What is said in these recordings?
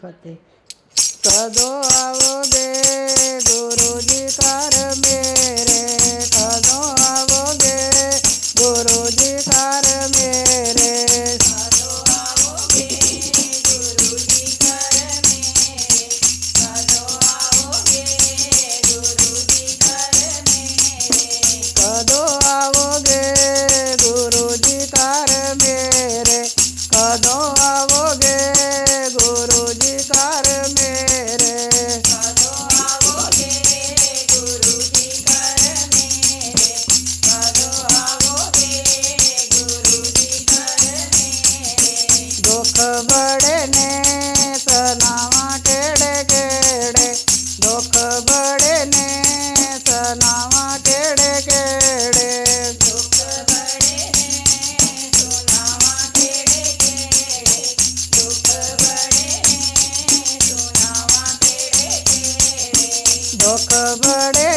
ફતેહ સદો આવો દે ગુરુજી. ఒక బడే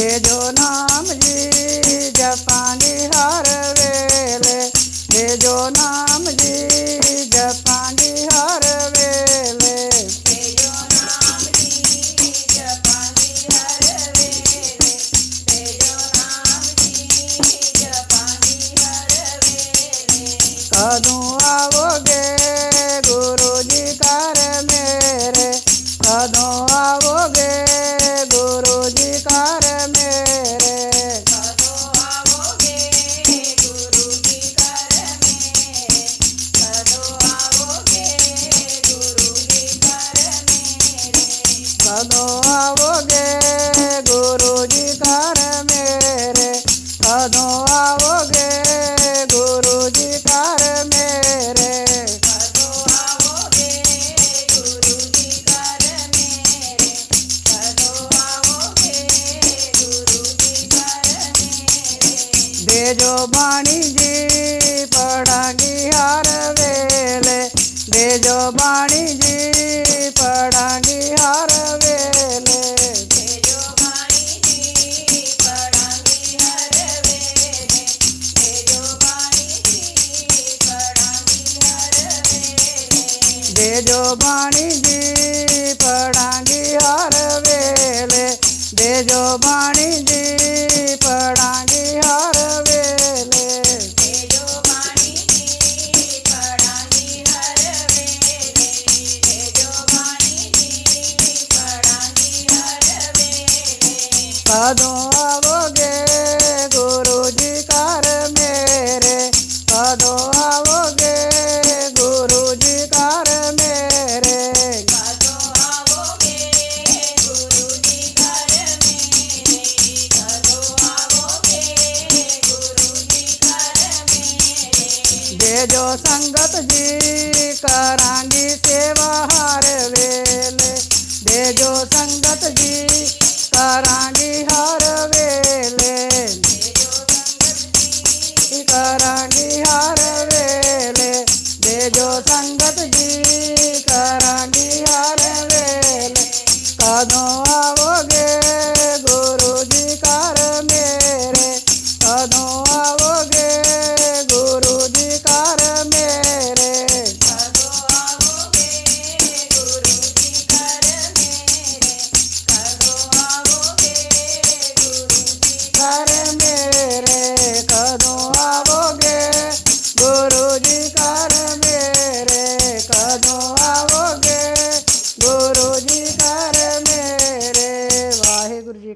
मेरे जो नाम जी, जपानी हर वेले। मेरे जो नाम जी, जपानी हर वेले। कदू आवो बाणी जी पढ़ागी हर वेले। दे जो बाणी जी पढ़ागी हर वेले। दे जो बाणी जी पढ़ागी हर वेले। दे जो बाणी जी कदों आओगे गुरु जी कर मेरे? कदों आओगे गुरु जी कर मेरे? दे जो संगत जी करांगी सेवा हर वेले। दे जो संगत जी કરંડી હરવેલે કરંડી હરવેલે દેજો સંગતજી કરંડી હરવેલે કદો